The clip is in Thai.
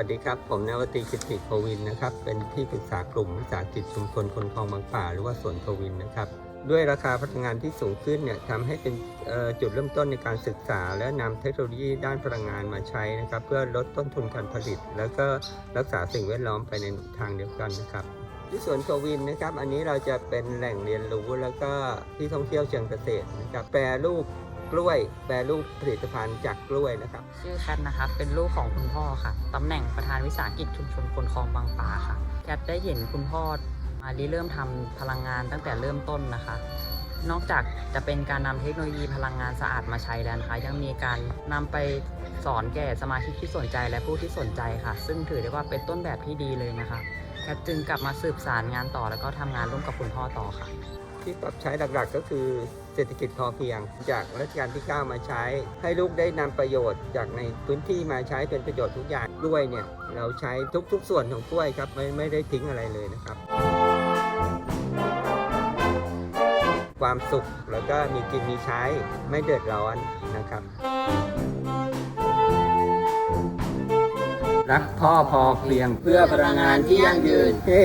ัสดีครับ ผมนวตีกิติโควินนะครับ เป็นที่ปรึกษากลุ่มวิสาหกิจชุมชนคนคลองบางป่าหรือว่าสวนโควินนะครับ ด้วยราคาพลังงานที่สูงขึ้นเนี่ยทำให้เป็นจุดเริ่มต้นในการศึกษา และนำเทคโนโลยีด้านพลังงานมาใช้นะครับ เพื่อลดต้นทุนการผลิต แล้วก็รักษาสิ่งแวดล้อมไปในทางเดียวกันนะครับที่สวนโควินนะครับ อันนี้เราจะเป็นแหล่งเรียนรู้แล้วก็ที่ท่องเที่ยวเชิงเกษตรนะครับ แปรรูป กล้วยแปรรูปผลิตภัณฑ์จากกล้วยนะครับ ชื่อแคทนะครับ เป็นลูกของคุณพ่อค่ะตำแหน่งประธานวิสาหกิจชุมชนคนคลองบางปลาค่ะ แคทได้เห็นคุณพ่อมาริเริ่มทำพลังงานตั้งแต่เริ่มต้นนะคะ นอกจากจะเป็นการนำเทคโนโลยีพลังงานสะอาดมาใช้แล้วนะคะ ยังมีการนำไปสอนแก่สมาชิกที่สนใจและผู้ที่สนใจค่ะ ซึ่งถือได้ว่าเป็นต้นแบบที่ดีเลยนะคะแคทจึงกลับมาสืบสารงานต่อแล้วก็ทำงานร่วมกับคุณพ่อต่อค่ะ ที่ปรับใช้หลักๆ ก็คือเศรษฐกิจพอเพียง จากรัชกาลที่ 9 มาใช้ ให้ลูกได้นำประโยชน์จากในพื้นที่มาใช้เป็นประโยชน์ทุกอย่างกล้วยเนี่ยเราใช้ทุกๆ ส่วนของกล้วยครับไม่ไม่ได้ทิ้งอะไรเลยนะครับความสุขแล้วก็มีกินมีใช้ไม่เดือดร้อนนะครับ รักพ่อพอเพียงเพื่อพลังงานที่ยั่งยืนเฮ้